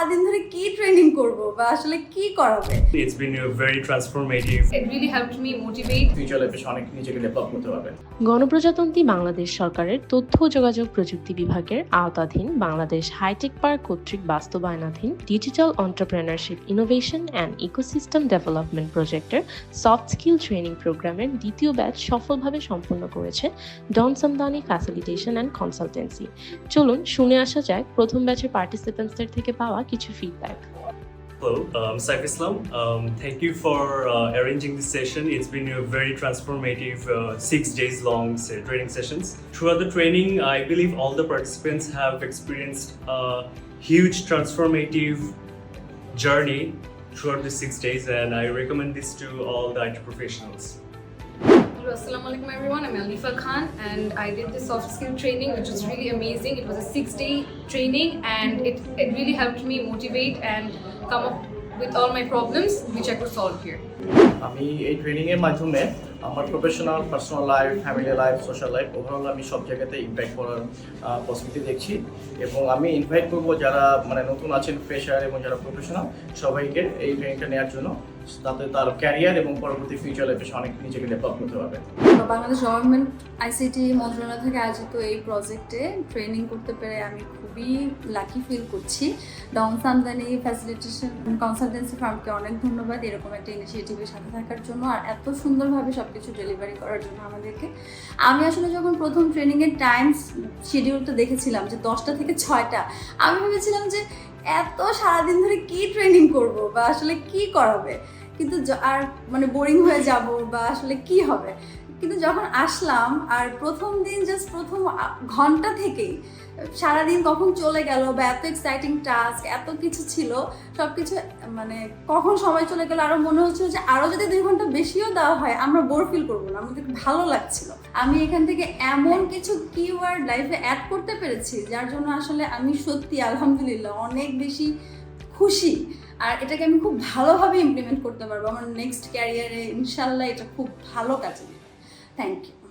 সারাদিন ধরে কি ট্রেনিং করব বা আসলে কি করাবে? Been a very transformative It really helped me motivate future লাইফে অনেক নিজেকে ডেভেলপ করতে পারবেন গণপ্রজাতন্ত্রী বাংলাদেশ সরকারের তথ্য ও যোগাযোগ প্রযুক্তি বিভাগের আওতাধীন বাংলাদেশ হাইটেক পার্ক কর্তৃক বাস্তবায়নাধীন digital entrepreneurship innovation and ecosystem development প্রজেক্টের সফট স্কিল ট্রেনিং প্রোগ্রামের দ্বিতীয় ব্যাচ সফলভাবে সম্পন্ন করেছে Don Samdani facilitation and consultancy চলুন শুনে আসা যাক প্রথম ব্যাচের পার্টিসিপেন্টসদের থেকে পাওয়া কিছু feedback Hello, um, Saif Islam. Um, thank you for uh, arranging this session. It's been a very transformative uh, six days long se- training sessions. Throughout the training, I believe all the participants have experienced a huge transformative journey throughout the six days, and I recommend this to all the IT professionals. Hello, Assalamu alaikum everyone. I'm Alifa Khan and I did the soft skill training which was really amazing. It was a six day training and it, it really helped me motivate and come up with all my problems which I could solve here. আমি এই training এর মাধ্যমে আমার professional personal life family life social life overall আমি সব জায়গাতে impact করার possibility দেখছি। এবং আমি ইনভাইট করব যারা মানে নতুন আছেন ফ্রেশার এবং যারা প্রফেশনাল সবাইকে এই ট্রেনিংটা নেওয়ার জন্য। তাতে তার ক্যারিয়ার এবং পরবর্তী ফিউচার লাইফে অনেক নিজেকে ডেভেলপ করতে পারবে। বাংলাদেশ গভর্নমেন্ট আইসিটি মন্ত্রণালয় থেকে আয়োজিত এই প্রজেক্টে ট্রেনিং করতে পেরে আমি খুবই লাকি ফিল করছি। ডন সামদানি ফ্যাসিলিটেশন কনসালটেন্সি ফার্মকে অনেক ধন্যবাদ, এরকম একটা ইনিশিয়েটিভের সাথে থাকার জন্য। আর এত সুন্দরভাবে সব কিছু ডেলিভারি করার জন্য আমাদেরকে। আমি আসলে যখন প্রথম ট্রেনিংয়ের টাইম শিডিউলটা দেখেছিলাম যে দশটা থেকে ছয়টা, আমি ভেবেছিলাম যে এত সারাদিন ধরে কি ট্রেনিং করব বা আসলে কি করাবে? কিন্তু আর মানে বোরিং হয়ে যাব বা আসলে কি হবে? কিন্তু যখন আসলাম আর প্রথম দিন জাস্ট প্রথম ঘণ্টা থেকেই, সারাদিন কখন চলে গেল, বা এত এক্সাইটিং টাস্ক এত কিছু ছিল সব কিছু মানে কখন সময় চলে গেল, আরও মনে হচ্ছিল যে আরও যদি দুই ঘণ্টা বেশিও দেওয়া হয়, আমরা বোর ফিল করব না, আমাদের ভালো লাগছিল। আমি এখান থেকে এমন কিছু কিওয়ার্ড লাইফে অ্যাড করতে পেরেছি, যার জন্য আসলে আমি সত্যি, আলহামদুলিল্লাহ, অনেক বেশি খুশি। আর এটাকে আমি খুব ভালোভাবে ইমপ্লিমেন্ট করতে পারব, আমার নেক্সট ক্যারিয়ারে ইনশাল্লাহ এটা খুব ভালো কাজে Thank you.